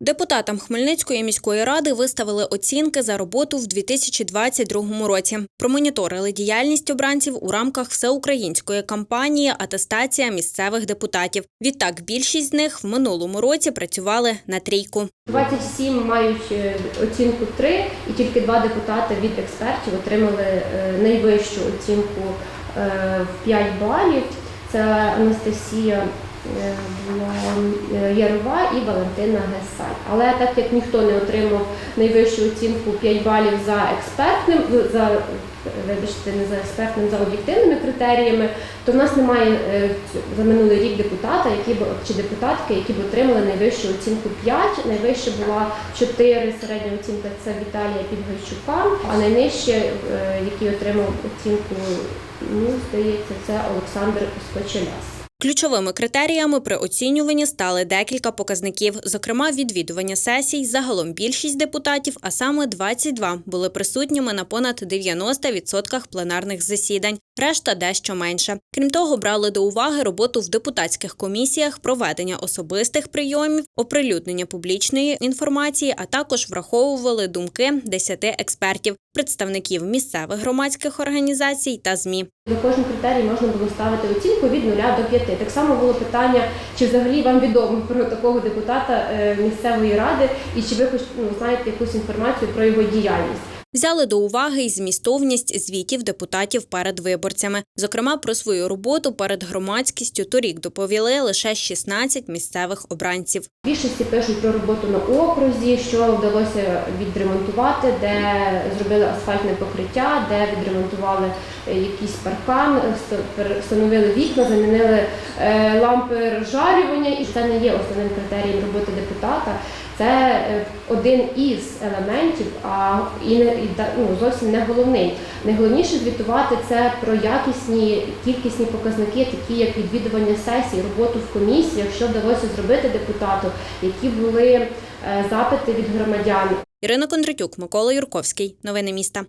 Депутатам Хмельницької міської ради виставили оцінки за роботу в 2022 році. Промоніторили діяльність обранців у рамках всеукраїнської кампанії Атестація місцевих депутатів. Відтак, більшість з них в минулому році працювали на трійку. 27 мають е, оцінку 3, і тільки два депутати від експертів отримали е, найвищу оцінку е, в 5 балів. Це Анастасія е, була е, Ярова і Валентина Гесай. Але так як ніхто не отримав найвищу оцінку 5 балів за експертним, за вибачте, не за експертним, за об'єктивними критеріями, то в нас немає е, за минулий рік депутата, які б чи депутатки, які б отримали найвищу оцінку 5, найвища була 4, середня оцінка це Віталія Підгайчука, а найнижче, який отримав оцінку, ну здається, це Олександр Скочеляс. Ключовими критеріями при оцінюванні стали декілька показників. Зокрема, відвідування сесій. Загалом більшість депутатів, а саме 22, були присутніми на понад 90% пленарних засідань. Решта дещо менше. Крім того, брали до уваги роботу в депутатських комісіях, проведення особистих прийомів, оприлюднення публічної інформації, а також враховували думки 10 експертів, представників місцевих громадських організацій та ЗМІ. За кожен критерій можна було ставити оцінку від 0 до 5. Так само було питання, чи взагалі вам відомо про такого депутата е, місцевої ради, і чи ви хоч ну, знаєте якусь інформацію про його діяльність. Взяли до уваги й змістовність звітів депутатів перед виборцями. Зокрема, про свою роботу перед громадськістю торік доповіли лише 16 місцевих обранців. Більшості пишуть про роботу на окрузі, що вдалося відремонтувати, де зробили асфальтне покриття, де відремонтували якийсь паркан, встановили вікна, замінили лампи розжарювання. І це не є основним критерієм роботи депутата. Це е, один із елементів, а і не і ну, зовсім не головний. Найголовніше звітувати це про якісні кількісні показники, такі як відвідування сесій, роботу в комісіях, що вдалося зробити депутату, які були е, запити від громадян. Ірина Кондратюк, Микола Юрковський. Новини міста.